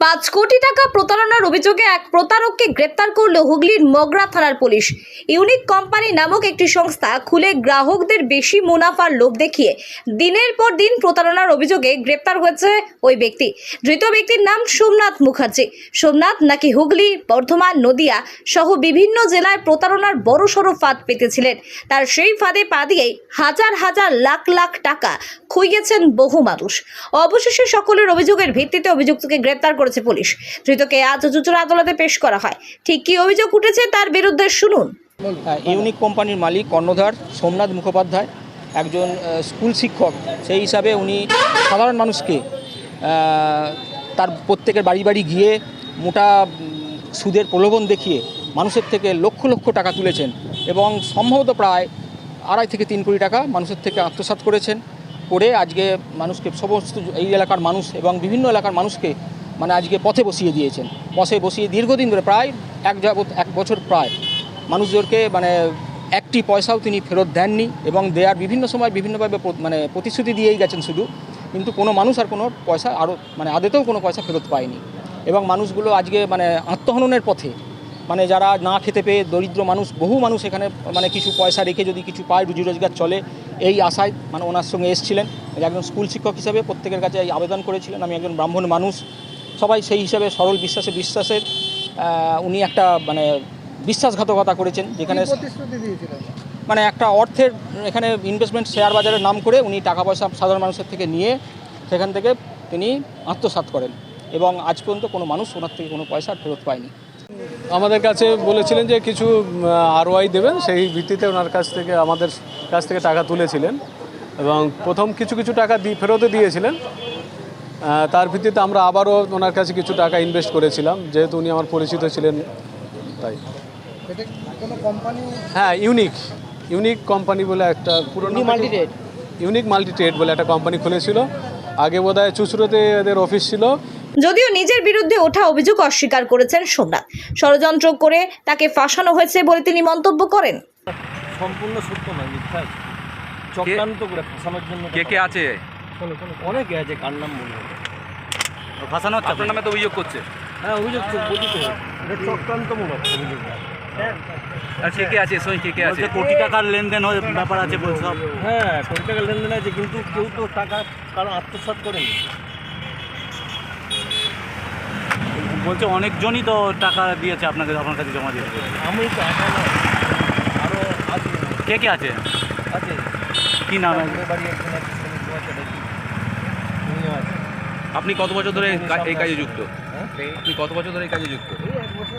পাঁচ কোটি টাকা প্রতারণার অভিযোগে এক প্রতারককে গ্রেপ্তার করল হুগলির মগরা থানার পুলিশ। ইউনিক কোম্পানি নামক একটি সংস্থা খুলে গ্রাহকদের বেশি মুনাফার লোভ দেখিয়ে দিনের পর দিন প্রতারণার অভিযোগে গ্রেপ্তার হয়েছে ওই ব্যক্তি। ধৃত ব্যক্তির নাম সোমনাথ মুখার্জি। সোমনাথ নাকি হুগলি, বর্ধমান, নদিয়া সহ বিভিন্ন জেলায় প্রতারণার বড়সড় ফাঁদ পেতেছিলেন। তার সেই ফাঁদে পা দিয়েই হাজার হাজার লাখ লাখ টাকা খুইয়েছেন বহু মানুষ। অবশেষে সকলের অভিযোগের ভিত্তিতে অভিযুক্তকে গ্রেপ্তার করেছে পুলিশ। ধৃতকে আজ জুচুর আদালতে পেশ করা হয়। ঠিক কী অভিযোগ উঠেছে তার বিরুদ্ধে শুনুন। হ্যাঁ, ইউনিক কোম্পানির মালিক কর্ণধার সোমনাথ মুখোপাধ্যায় একজন স্কুল শিক্ষক। সেই হিসাবে উনি সাধারণ মানুষকে তার প্রত্যেকের বাড়ি বাড়ি গিয়ে মোটা সুদের প্রলোভন দেখিয়ে মানুষের থেকে লক্ষ লক্ষ টাকা তুলেছেন এবং সম্ভবত প্রায় আড়াই থেকে তিন কোটি টাকা মানুষের থেকে আত্মসাৎ করেছেন। করে আজকে মানুষকে সমস্ত এই এলাকার মানুষ এবং বিভিন্ন এলাকার মানুষকে মানে আজকে পথে বসিয়ে দিয়েছেন। পথে বসিয়ে দীর্ঘদিন ধরে প্রায় এক যাবত এক বছর প্রায় মানুষদেরকে মানে একটি পয়সাও তিনি ফেরত দেননি এবং দেয়ার বিভিন্ন সময় বিভিন্নভাবে মানে প্রতিশ্রুতি দিয়েই গেছেন শুধু। কিন্তু কোনো মানুষ আর কোনো পয়সা আরও মানে আদেতেও কোনো পয়সা ফেরত পায়নি। এবং মানুষগুলো আজকে মানে আত্মহননের পথে মানে যারা না খেতে পেয়ে দরিদ্র মানুষ বহু মানুষ এখানে মানে কিছু পয়সা রেখে যদি কিছু পায় রুজি রোজগার চলে এই আশায় মানে ওনার সঙ্গে এসেছিলেন। একজন স্কুল শিক্ষক হিসেবে প্রত্যেকের কাছে এই আবেদন করেছিলেন। আমি একজন ব্রাহ্মণ মানুষ। সবাই সেই হিসাবে সরল বিশ্বাসে বিশ্বাসের উনি একটা মানে বিশ্বাসঘাতকতা করেছেন যেখানে মানে একটা অর্থের এখানে ইনভেস্টমেন্ট শেয়ার বাজারের নাম করে উনি টাকা পয়সা সাধারণ মানুষের থেকে নিয়ে সেখান থেকে তিনি আত্মসাৎ করেন। এবং আজ পর্যন্ত কোনো মানুষ ওনার থেকে কোনো পয়সা ফেরত পায়নি। আমাদের কাছে বলেছিলেন যে কিছু আরওয়াই দেবেন সেই ভিত্তিতে ওনার কাছ থেকে আমাদের কাছ থেকে টাকা তুলেছিলেন এবং প্রথম কিছু কিছু টাকা দিয়ে ফেরতও দিয়েছিলেন। তার ভিত্তিতে আমরা আবারও ওনার কাছে কিছু টাকা ইনভেস্ট করেছিলাম যেহেতু উনি আমার পরিচিত ছিলেন তাই। কোম্পানি হ্যাঁ ইউনিক ইউনিক কোম্পানি বলে একটা পুরনো ইউনিক মাল্টি ট্রেড বলে একটা কোম্পানি খুলেছিল। আগে বোধ হয় চুচুড়োতে এদের অফিস ছিল। যদিও নিজের বিরুদ্ধে ওঠা অভিযোগ অস্বীকার করেছেন সোমনাথ। ষড়যন্ত্র করে তাকে ফাঁসানো হয়েছে বলে তিনি মন্তব্য করেন। সম্পূর্ণ সত্য নয় মিথ্যা। চক্রান্ত করে ফাঁসানোর জন্য কে কে আছে? অনেকে আছে কার নাম বলব? ফাঁসানো হচ্ছে আপনার নামে তো অভিযোগ করছে। হ্যাঁ অভিযোগ এটা চক্রান্তমূলক অভিযোগ। আর কে কে আছে? সঙ্গে কে কে আছে? কোটি টাকার লেনদেন হয়ে ব্যাপার আছে বলছে হ্যাঁ কোটি টাকা লেনদেন আছে কিন্তু কেউ তো টাকা কারও আত্মসাৎ করেনি। বলছে অনেকজনই তো টাকা দিয়েছে আপনাকে আপনার কাছে জমা দিয়েছে। আমি তো একা আছে। কে কে আছে? আছে। কি নাম? আমাদের বাড়ি একজন আছে শ্রমিক কুমার চ্যাটার্জি উনিও আছে। আপনি কত বছর ধরে এই কা- এই কাজে যুক্ত? হ্যাঁ? আপনি কত বছর ধরে এই কাজে যুক্ত? এই এক বছর।